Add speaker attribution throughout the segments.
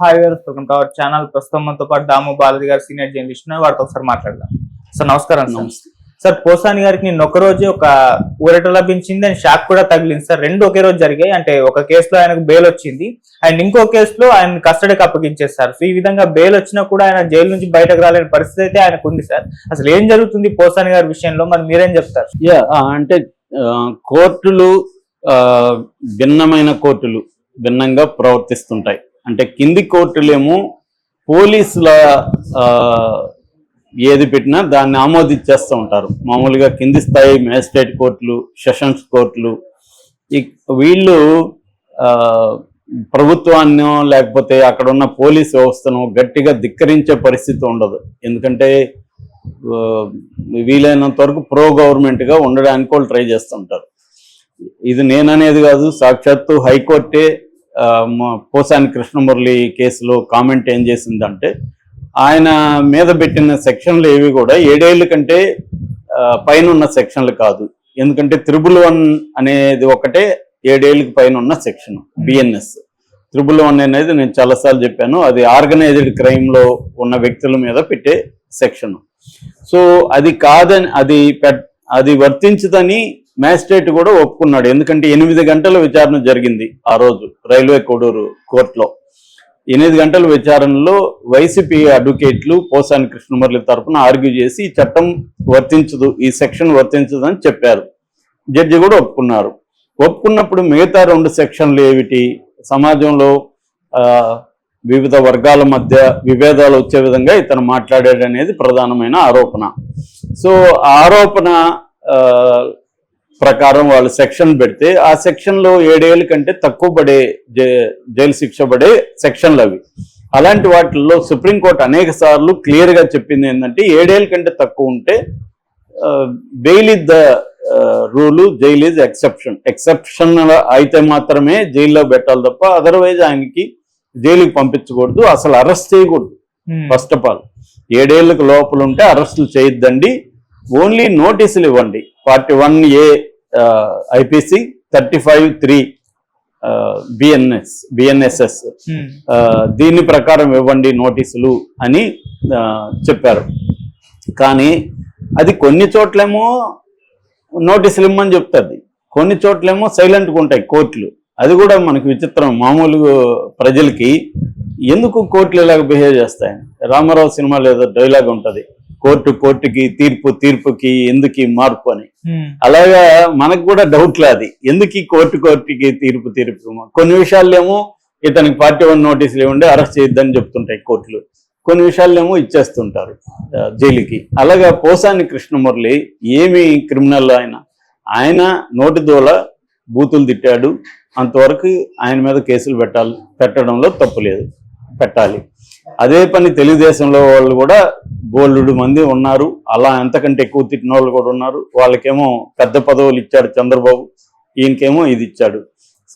Speaker 1: Hi గారు welcome to our channel. ప్రస్తుతం మనతో పాటు దాము బాలాజీ గారు సీనియర్ జర్నలిస్ట్ ఉన్నారు. వారితో ఒకసారి మాట్లాడదాం. సార్ నమస్కారం సార్. సార్ పోసాని గారికి నిన్న ఒక రోజు ఒక ఊరట లభించింది అండ్ షాక్ కూడా తగిలింది. సార్ రెండు ఒకే రోజు జరిగాయి. అంటే ఒక కేసులో ఆయనకు బెయిల్ వచ్చింది. అండ్ ఇంకో కేసులో ఆయన కస్టడీకి అప్పగించేస్తారు సో ఈ విధంగా బెయిల్ వచ్చినా కూడా ఆయన జైలు నుంచి బయటకు రాలేని పరిస్థితి అయితే ఆయనకు ఉంది సార్. అసలు ఏం జరుగుతుంది పోసాని గారి విషయంలో? మరి మీరేం చెప్తారు?
Speaker 2: యా అంటే కోర్టులు భిన్నమైన కోర్టులు భిన్నంగా ప్రవర్తిస్తుంటాయి. అంటే కింది కోర్టులేమో పోలీసుల ఏది పెట్టినా దాన్ని ఆమోదించేస్తూ ఉంటారు. మామూలుగా కింది స్థాయి మ్యాజిస్ట్రేట్ కోర్టులు సెషన్స్ కోర్టులు. వీళ్ళు ప్రభుత్వాన్ని ప్రభుత్వాన్నో లేకపోతే అక్కడ ఉన్న పోలీస్ వ్యవస్థను గట్టిగా ధిక్కరించే పరిస్థితి ఉండదు. ఎందుకంటే వీలైనంత వరకు ప్రో గవర్నమెంట్గా ఉండడానికి వాళ్ళు ట్రై చేస్తుంటారు ఇది నేననేది కాదు సాక్షాత్తు హైకోర్టే పోసాని కృష్ణమురళి కేసులో కామెంట్ ఏం చేసిందంటే ఆయన మీద పెట్టిన సెక్షన్లు ఏవి కూడా ఏడేళ్ళ కంటే పైన ఉన్న సెక్షన్లు కాదు. ఎందుకంటే త్రిబుల్ వన్ అనేది ఒకటే ఏడేళ్ళకి పైన ఉన్న సెక్షన్ బిఎన్ఎస్. త్రిబుల్ వన్ అనేది నేను చాలాసార్లు చెప్పాను అది ఆర్గనైజ్డ్ క్రైమ్లో ఉన్న వ్యక్తుల మీద పెట్టే సెక్షన్. సో అది కాదని అది అది వర్తించదని మ్యాజిస్ట్రేట్ కూడా ఒప్పుకున్నాడు. ఎందుకంటే ఎనిమిది గంటల విచారణ జరిగింది ఆ రోజు రైల్వే కోడూరు కోర్టులో. ఎనిమిది గంటల విచారణలో వైసీపీ అడ్వకేట్లు పోసాని కృష్ణమురళి తరపున ఆర్గ్యూ చేసి ఈ చట్టం వర్తించదు ఈ సెక్షన్ వర్తించదు అని చెప్పారు. జడ్జి కూడా ఒప్పుకున్నారు. ఒప్పుకున్నప్పుడు మిగతా రెండు సెక్షన్లు ఏమిటి? సమాజంలో వివిధ వర్గాల మధ్య విభేదాలు వచ్చే విధంగా ఇతను మాట్లాడాడు అనేది ప్రధానమైన ఆరోపణ. సో ఆ ఆరోపణ ప్రకారం వాళ్ళు సెక్షన్ పెడితే ఆ సెక్షన్లో ఏడేళ్ళ కంటే తక్కువ పడే జై- జైలు శిక్ష పడే సెక్షన్లు అవి. అలాంటి వాటిల్లో సుప్రీంకోర్టు అనేక సార్లు క్లియర్గా చెప్పింది ఏంటంటే ఏడేళ్ళ కంటే తక్కువ ఉంటే bail is the rule jail is exception. Exception అయితే మాత్రమే జైల్లో పెట్టాలి తప్ప అదర్వైజ్ ఆయనకి జైలుకి పంపించకూడదు అసలు అరెస్ట్ చేయకూడదు. ఫస్ట్ ఆఫ్ ఆల్ ఏడేళ్ళకు లోపల ఉంటే అరెస్టులు చేయొద్దండి. ఓన్లీ నోటీసులు ఇవ్వండి. Forty one A IPC thirty five three BNS BNSS దీని ప్రకారం ఇవ్వండి నోటీసులు అని చెప్పారు. కానీ అది కొన్ని చోట్లేమో నోటీసులు ఇమ్మని చెప్తుంది. కొన్ని చోట్లేమో సైలెంట్గా ఉంటాయి కోర్టులు. అది కూడా మనకి విచిత్రం. మామూలు ప్రజలకి ఎందుకు కోర్టులు ఇలాగ బిహేవ్ చేస్తాయని? రామారావు సినిమాలో ఏదో డైలాగ్ ఉంటుంది. కోర్టు కోర్టుకి తీర్పు తీర్పుకి ఎందుకు ఈ మార్పు అని. అలాగా మనకు కూడా డౌట్లే అది. ఎందుకు ఈ కోర్టు కోర్టుకి తీర్పు తీర్పు? కొన్ని విషయాల్లేమో ఇతనికి పార్టీ వన్ నోటీసులు ఇవ్వండి అరెస్ట్ చేయొద్దని చెప్తుంటాయి కోర్టులు. కొన్ని విషయాల్లేమో ఇచ్చేస్తుంటారు జైలుకి. అలాగా పోసాని కృష్ణమురళి ఏమి క్రిమినల్ ఆయన? ఆయన నోటి దూల బూతులు తిట్టాడు. అంతవరకు ఆయన మీద కేసులు పెట్టాలి పెట్టడంలో తప్పు లేదు పెట్టాలి. అదే పని తెలుగుదేశంలో వాళ్ళు కూడా బోల్డు మంది ఉన్నారు. అలా ఎంతకంటే ఎక్కువ తిట్టిన వాళ్ళు కూడా ఉన్నారు. వాళ్ళకేమో పెద్ద పదవులు ఇచ్చాడు చంద్రబాబు. ఈయనకేమో ఇది ఇచ్చాడు.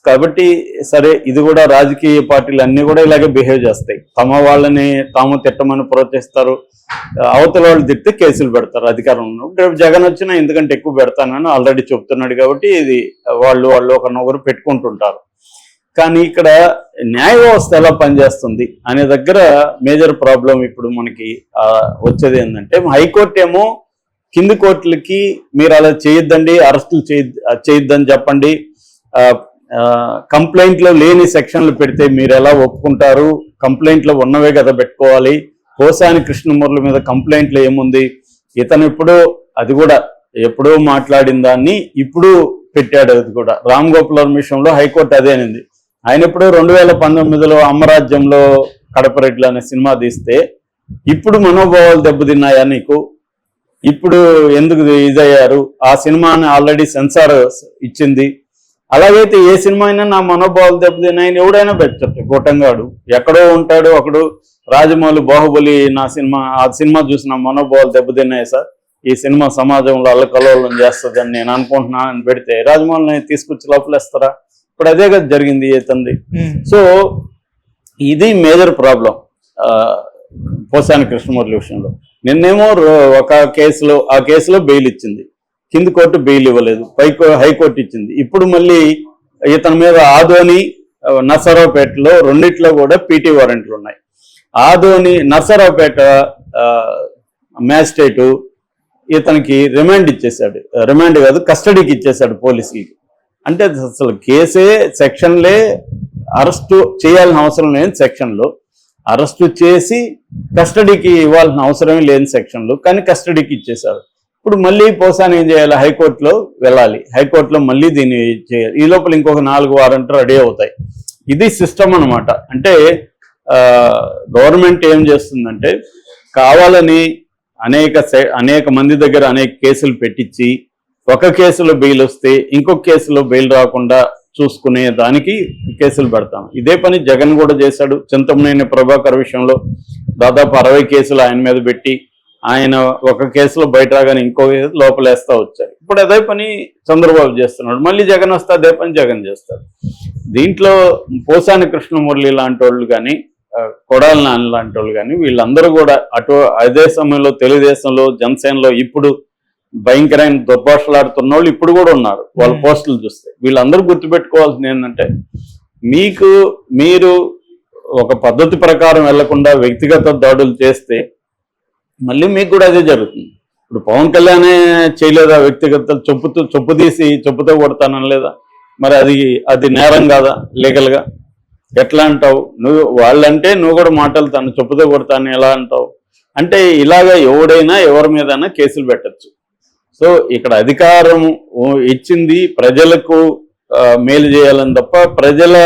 Speaker 2: కాబట్టి సరే ఇది కూడా రాజకీయ పార్టీలు అన్ని కూడా ఇలాగే బిహేవ్ చేస్తాయి. తమ వాళ్ళని తాము తిట్టమని ప్రోత్సహిస్తారు. అవతల వాళ్ళు తిడితే కేసులు పెడతారు అధికారంలో. రేపు జగన్ వచ్చినా ఎందుకంటే ఎక్కువ పెడతానని ఆల్రెడీ చెప్తున్నాడు కాబట్టి ఇది వాళ్ళు వాళ్ళు ఒకరినొకరు పెట్టుకుంటుంటారు. కానీ ఇక్కడ న్యాయ వ్యవస్థ ఎలా పనిచేస్తుంది అనే దగ్గర మేజర్ ప్రాబ్లం ఇప్పుడు మనకి వచ్చేది ఏంటంటే హైకోర్టు ఏమో కింది కోర్టులకి మీరు అలా చేయొద్దండి అరెస్టులు చేయొద్దని చెప్పండి కంప్లైంట్లో లేని సెక్షన్లు పెడితే మీరు ఎలా ఒప్పుకుంటారు కంప్లైంట్లో ఉన్నవే కదా పెట్టుకోవాలి కోసాని కృష్ణమూర్ల మీద కంప్లైంట్లో ఏముంది ఇతను ఇప్పుడు అది కూడా ఎప్పుడో మాట్లాడిన దాన్ని ఇప్పుడు పెట్టాడు అది కూడా. రామ్ గోపాల్ విషయంలో హైకోర్టు అదే అనింది. ఆయన ఇప్పుడు రెండు వేల పంతొమ్మిదిలో అమరాజ్యంలో కడపరెడ్లు అనే సినిమా తీస్తే ఇప్పుడు మనోభావాలు దెబ్బతిన్నాయా నీకు? ఇప్పుడు ఎందుకు ఇదయ్యారు? ఆ సినిమాని ఆల్రెడీ సెన్సార్ ఇచ్చింది. అలాగైతే ఏ సినిమా అయినా నా మనోభావాలు దెబ్బతిన్నాయని ఎవడైనా పెట్టచ్చు. గొట్టంగాడు. ఎక్కడో ఉంటాడు ఒకడు రాజమౌళి బాహుబలి నా సినిమా ఆ సినిమా చూసి నా మనోభావాలు దెబ్బతిన్నాయి సార్? ఈ సినిమా సమాజంలో అల్లకలోలం చేస్తుందని నేను అనుకుంటున్నానని పెడితే రాజమౌళిని తీసుకొచ్చి లోపలేస్తారా? ఇప్పుడు అదే కదా జరిగింది ఇతంది సో ఇది మేజర్ ప్రాబ్లం పోసాని కృష్ణమూర్తి విషయంలో. నిన్నేమో ఒక కేసులో ఆ కేసులో బెయిల్ ఇచ్చింది. కింది కోర్టు బెయిల్ ఇవ్వలేదు. పై హైకోర్టు ఇచ్చింది. ఇప్పుడు మళ్ళీ ఇతని మీద ఆదోని నర్సరావుపేటలో రెండిట్లో కూడా పీటీ వారెంట్లు ఉన్నాయి. ఆదోని నర్సరావుపేట మ్యాజిస్ట్రేటు ఇతనికి రిమాండ్ ఇచ్చేశాడు. రిమాండ్ కాదు కస్టడీకి ఇచ్చేశాడు పోలీసులకి. అంటే అసలు కేసే సెక్షన్లే అరెస్టు చేయాల్సిన అవసరం లేని సెక్షన్లు. అరెస్టు చేసి కస్టడీకి ఇవ్వాల్సిన అవసరం లేని సెక్షన్లు. కానీ కస్టడీకి ఇచ్చేశారు. ఇప్పుడు మళ్ళీ పోసాన్ ఏం చేయాలి? హైకోర్టులో వెళ్ళాలి. హైకోర్టులో మళ్ళీ దీన్ని చేయాలి. ఈ లోపల ఇంకొక నాలుగు వారంటూ రెడీ అవుతాయి. ఇది సిస్టమ్ అన్నమాట. అంటే గవర్నమెంట్ ఏం చేస్తుందంటే కావాలని అనేక అనేక మంది దగ్గర అనేక కేసులు పెట్టించి ఒక కేసులో బెయిల్ వస్తే ఇంకొక కేసులో బెయిల్ రాకుండా చూసుకునే దానికి కేసులు పెడతాం. ఇదే పని జగన్ కూడా చేశాడు. చింతమనేని ప్రభాకర్ విషయంలో దాదాపు అరవై కేసులు ఆయన మీద పెట్టి ఆయన ఒక కేసులో బయట రాగానే ఇంకో కేసు లోపలేస్తా వచ్చారు. ఇప్పుడు అదే పని చంద్రబాబు చేస్తున్నాడు. మళ్ళీ జగన్ వస్తే అదే పని జగన్ చేస్తాడు. దీంట్లో పోసాని కృష్ణమురళి లాంటి వాళ్ళు కానీ కొడాల నాని లాంటి వాళ్ళు కానీ వీళ్ళందరూ కూడా అటు అదే సమయంలో తెలుగుదేశంలో జనసేనలో ఇప్పుడు భయంకరమైన దుర్భాషలాడుతున్న వాళ్ళు ఇప్పుడు కూడా ఉన్నారు. వాళ్ళ. పోస్టులు చూస్తే. వీళ్ళందరూ గుర్తుపెట్టుకోవాల్సింది ఏంటంటే మీకు మీరు ఒక పద్ధతి ప్రకారం వెళ్ళకుండా వ్యక్తిగత దాడులు చేస్తే మళ్ళీ మీకు కూడా అదే జరుగుతుంది. ఇప్పుడు పవన్ కళ్యాణే చేయలేదా వ్యక్తిగత చొప్పుతో చొప్పు తీసి చొప్పుతో కొడతానలేదా మరి అది అది నేరం కాదా లీగల్గా? ఎట్లా అంటావు? నువ్వు వాళ్ళంటే నువ్వు కూడా మాటలు తను చొప్పుతో కొడతాను ఎలా అంటావు? అంటే ఇలాగా ఎవడైనా ఎవరి మీదైనా కేసులు పెట్టచ్చు. సో ఇక్కడ అధికారం ఇచ్చింది ప్రజలకు మేలు చేయాలని తప్ప ప్రజల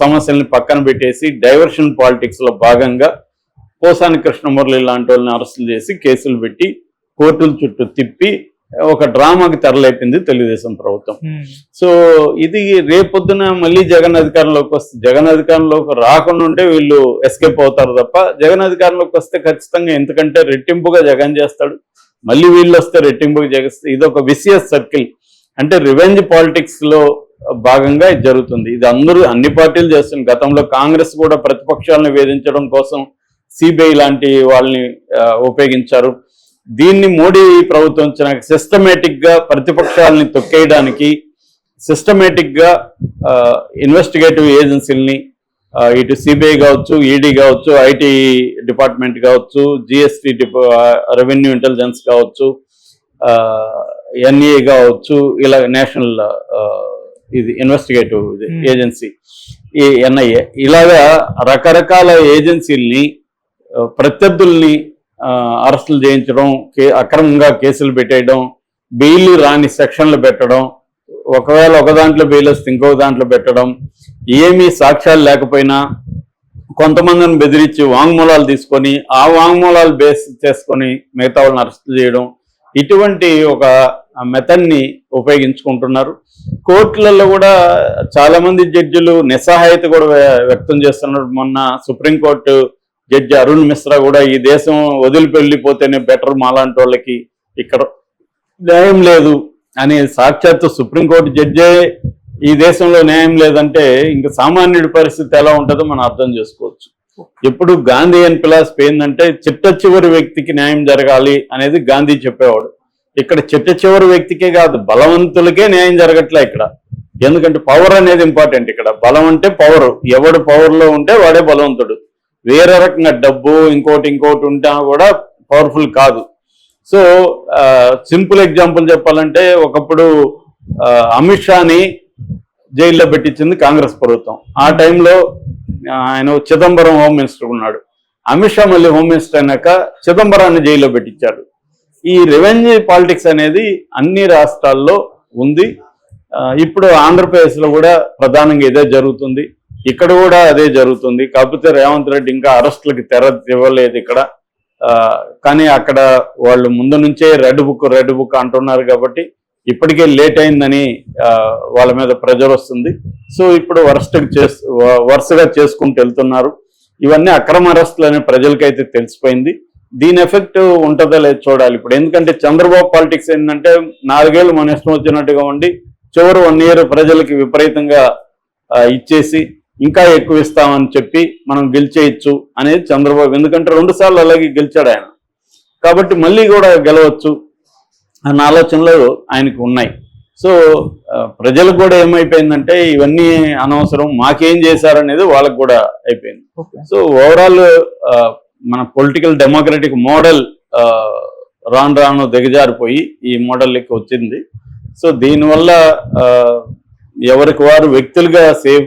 Speaker 2: సమస్యల్ని పక్కన పెట్టేసి డైవర్షన్ పాలిటిక్స్లో భాగంగా పోసాని కృష్ణమురళి లాంటి వాళ్ళని అరెస్టులు చేసి కేసులు పెట్టి కోర్టుల చుట్టూ తిప్పి ఒక డ్రామాకి తెరలేపింది తెలుగుదేశం ప్రభుత్వం. సో ఇది రేపొద్దున మళ్ళీ జగన్ అధికారంలోకి వస్తే జగన్ అధికారంలోకి రాకుండా ఉంటే వీళ్ళు ఎస్కేప్ అవుతారు తప్ప జగన్ అధికారంలోకి వస్తే ఖచ్చితంగా ఎందుకంటే రెట్టింపుగా జగన్ చేస్తాడు. మళ్ళీ వీళ్ళు వస్తే రెట్టింపుగా జగస్తే ఇది ఒక విసియస్ సర్కిల్ అంటే రివెంజ్ పాలిటిక్స్లో భాగంగా ఇది జరుగుతుంది. ఇది అందరూ అన్ని పార్టీలు చేస్తుంది గతంలో కాంగ్రెస్ కూడా ప్రతిపక్షాలను వేధించడం కోసం సిబిఐ లాంటి వాళ్ళని ఉపయోగించారు. దీన్ని మోడీ ప్రభుత్వం వచ్చినాక సిస్టమేటిక్గా ప్రతిపక్షాలని తొక్కేయడానికి సిస్టమేటిక్గా ఇన్వెస్టిగేటివ్ ఏజెన్సీలని ఇటు సిబిఐ కావచ్చు ఈడీ కావచ్చు ఐటీ డిపార్ట్మెంట్ కావచ్చు జిఎస్టి రెవెన్యూ ఇంటెలిజెన్స్ కావచ్చు ఎన్ఏ కావచ్చు ఇలా నేషనల్ ఇది ఇన్వెస్టిగేటివ్. ఏజెన్సీ ఈ ఎన్ఐఏ ఇలాగా రకరకాల ఏజెన్సీల్ని ప్రత్యర్థుల్ని అరెస్టులు చేయించడం కే అక్రమంగా కేసులు పెట్టేయడం బెయిల్ రాని సెక్షన్లు పెట్టడం ఒకవేళ ఒక దాంట్లో బెయిల్ వస్తే ఇంకొక దాంట్లో పెట్టడం ఏమీ సాక్ష్యాలు లేకపోయినా కొంతమందిని బెదిరించి వాంగ్మూలాలు తీసుకొని ఆ వాంగ్మూలాలు బేస్ చేసుకొని మిగతా వాళ్ళని అరెస్ట్ చేయడం ఇటువంటి ఒక మెథడ్ని ఉపయోగించుకుంటున్నారు. కోర్టులలో కూడా చాలామంది జడ్జిలు నిస్సహాయత కూడా వ్యక్తం చేస్తున్నారు. మొన్న సుప్రీంకోర్టు జడ్జి అరుణ్ మిశ్రా కూడా ఈ దేశం వదిలిపెళ్ళిపోతేనే బెటర్ మాలాంటి వాళ్ళకి ఇక్కడ. న్యాయం లేదు అని సాక్షాత్తు సుప్రీంకోర్టు జడ్జే ఈ దేశంలో న్యాయం లేదంటే ఇంకా సామాన్యుడి పరిస్థితి ఎలా ఉంటుందో మనం అర్థం చేసుకోవచ్చు. ఎప్పుడు గాంధీ అని ఫిలాసఫీ ఏంటంటే చిట్ట చివరి వ్యక్తికి న్యాయం జరగాలి అనేది గాంధీ చెప్పేవాడు. ఇక్కడ చిట్ట చివరి వ్యక్తికే కాదు బలవంతులకే న్యాయం జరగట్లే ఇక్కడ. ఎందుకంటే పవర్ అనేది ఇంపార్టెంట్ ఇక్కడ. బలం అంటే పవర్ ఎవడు పవర్లో ఉంటే వాడే బలవంతుడు. వేరే రకంగా డబ్బు ఇంకోటి ఇంకోటి ఉంటా కూడా పవర్ఫుల్ కాదు. సో సింపుల్ ఎగ్జాంపుల్ చెప్పాలంటే ఒకప్పుడు అమిత్ షాని జైల్లో పెట్టించింది కాంగ్రెస్ ప్రభుత్వం. ఆ టైంలో ఆయన చిదంబరం హోమ్ మినిస్టర్ ఉన్నాడు. అమిత్ షా మళ్ళీ హోమ్ మినిస్టర్ అయినాక చిదంబరాన్ని జైల్లో పెట్టించాడు ఈ రెవెన్యూ పాలిటిక్స్ అనేది అన్ని రాష్ట్రాల్లో ఉంది. ఇప్పుడు ఆంధ్రప్రదేశ్లో కూడా ప్రధానంగా ఇదే జరుగుతుంది. ఇక్కడ కూడా అదే జరుగుతుంది. కాకపోతే రేవంత్ రెడ్డి ఇంకా అరెస్టులకి తెర ఇవ్వలేదు ఇక్కడ. కానీ అక్కడ వాళ్ళు ముందు నుంచే రెడ్ బుక్ రెడ్ బుక్ అంటున్నారు కాబట్టి ఇప్పటికే లేట్ అయిందని వాళ్ళ మీద ప్రెజర్ వస్తుంది. సో ఇప్పుడు వరస్ట్ చేస్ వరుసగా చేసుకుంటూ వెళ్తున్నారు. ఇవన్నీ అక్రమ అరెస్టులు అనే ప్రజలకైతే తెలిసిపోయింది. దీని ఎఫెక్ట్ ఉంటుందో లేదు చూడాలి ఇప్పుడు. ఎందుకంటే చంద్రబాబు పాలిటిక్స్ ఏంటంటే నాలుగేళ్ళు మన ఇష్టం వచ్చినట్టుగా ఉండి చివరి వన్ ఇయర్ ప్రజలకి విపరీతంగా ఇచ్చేసి ఇంకా ఎక్కువ ఇస్తామని చెప్పి మనం గెలిచేయచ్చు అనేది చంద్రబాబు. ఎందుకంటే రెండు సార్లు అలాగే గెలిచాడు ఆయన. కాబట్టి మళ్ళీ కూడా గెలవచ్చు. అన్న ఆలోచనలు ఆయనకు ఉన్నాయి. సో ప్రజలకు కూడా ఏమైపోయిందంటే ఇవన్నీ అనవసరం మాకేం చేశారనేది వాళ్ళకు కూడా అయిపోయింది. సో ఓవరాల్ మన పొలిటికల్ డెమోక్రటిక్ మోడల్ రాను రాను దిగజారిపోయి ఈ మోడల్ లెక్క వచ్చింది. సో దీనివల్ల ఎవరికి వారు వ్యక్తులుగా సేఫ్